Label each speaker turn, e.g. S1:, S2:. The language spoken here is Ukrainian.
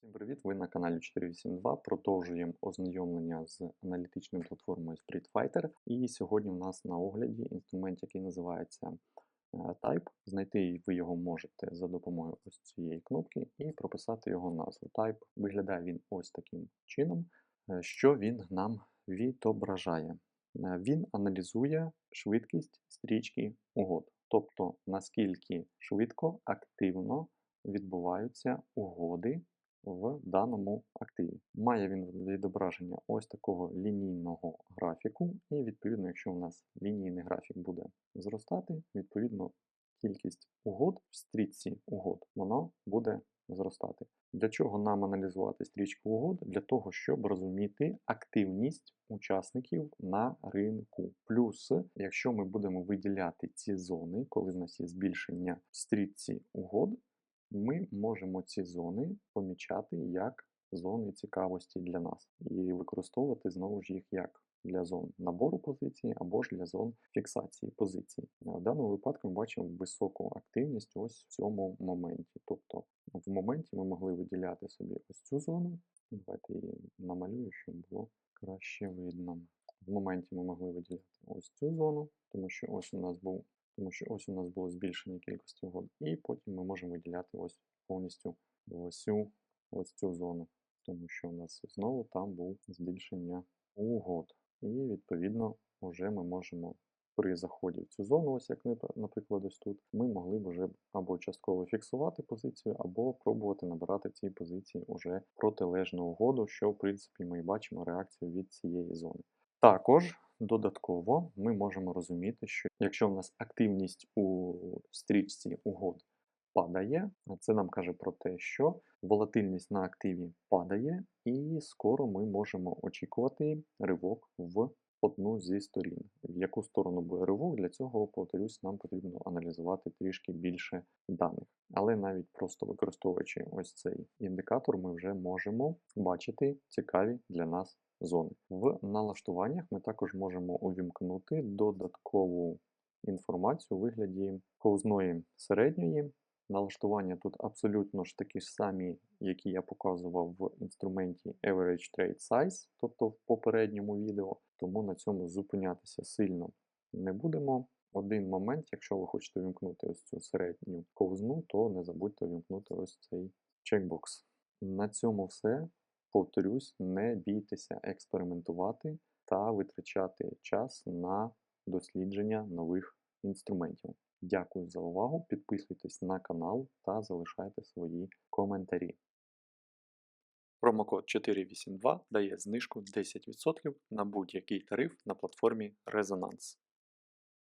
S1: Всім привіт! Ви на каналі 482. Продовжуємо ознайомлення з аналітичною платформою Street Fighter. І сьогодні у нас на огляді інструмент, який називається е, Type. Знайти ви його можете за допомогою ось цієї кнопки і прописати його назву. Type виглядає він ось таким чином. Е, Що він нам відображає? Е, Він аналізує швидкість стрічки угод, тобто наскільки швидко, активно відбуваються угоди в даному активі. Має він відображення ось такого лінійного графіку, і відповідно, якщо у нас лінійний графік буде зростати, відповідно кількість угод в стрічці угод вона буде зростати. Для чого нам аналізувати стрічку угод? Для того, щоб розуміти активність учасників на ринку. Плюс, якщо ми будемо виділяти ці зони, коли в нас є збільшення в стрічці угод, ми можемо ці зони помічати як зони цікавості для нас і використовувати знову ж їх як для зон набору позицій або ж для зон фіксації позицій. В даному випадку ми бачимо високу активність ось в цьому моменті. Тобто в моменті ми могли виділяти собі ось цю зону. Давайте її намалюю, щоб було краще видно. В моменті ми могли виділяти ось цю зону, тому що ось у нас був тому що ось у нас було збільшення кількості угод, і потім ми можемо виділяти ось повністю ось цю, зону, тому що у нас знову там був збільшення угод. І відповідно вже ми можемо при заході в цю зону, ось як наприклад, ось тут, ми могли б вже або частково фіксувати позицію, або пробувати набирати в цій позиції уже протилежну угоду, що в принципі ми і бачимо реакцію від цієї зони. Також додатково ми можемо розуміти, що якщо в нас активність у стрічці угод падає, це нам каже про те, що волатильність на активі падає, і скоро ми можемо очікувати ривок в одну зі сторін. В яку сторону буде ривок, для цього, повторюсь, нам потрібно аналізувати трішки більше даних. Але навіть просто використовуючи ось цей індикатор, ми вже можемо бачити цікаві для нас зони. В налаштуваннях ми також можемо увімкнути додаткову інформацію у вигляді ковзної середньої. Налаштування тут абсолютно ж такі ж самі, які я показував в інструменті Average Trade Size, тобто в попередньому відео, тому на цьому зупинятися сильно не будемо. Один момент, якщо ви хочете вімкнути ось цю середню ковзну, то не забудьте вімкнути ось цей чекбокс. На цьому все. Повторюсь, не бійтеся експериментувати та витрачати час на дослідження нових інструментів. Дякую за увагу. Підписуйтесь на канал та залишайте свої коментарі. Промокод 482 дає знижку 10% на будь-який тариф на платформі Резонанс.